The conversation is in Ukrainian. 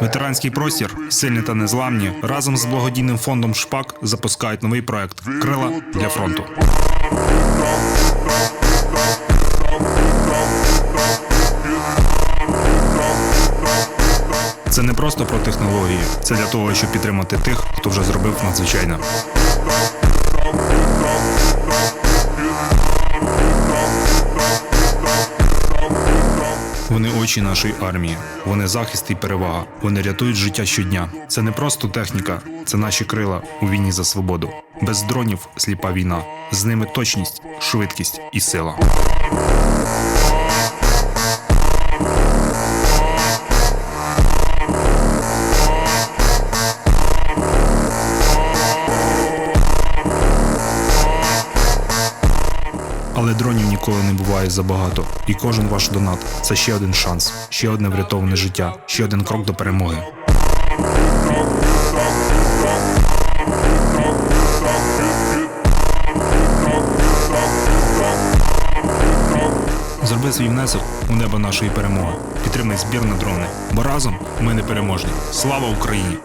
Ветеранський простір, сильні та незламні, разом з благодійним фондом Шпак запускають новий проект Крила для фронту. Це не просто про технології, це для того, щоб підтримати тих, хто вже зробив надзвичайно. Вони очі нашої армії, вони захист і перевага. Вони рятують життя щодня. Це не просто техніка, це наші крила у війні за свободу. Без дронів сліпа війна. З ними точність, швидкість і сила. Але дронів ніколи не буває забагато, і кожен ваш донат це ще один шанс, ще одне врятоване життя, ще один крок до перемоги. Зроби свій внесок у небо нашої перемоги. Підтримай збір на дрони, бо разом ми не переможні. Слава Україні!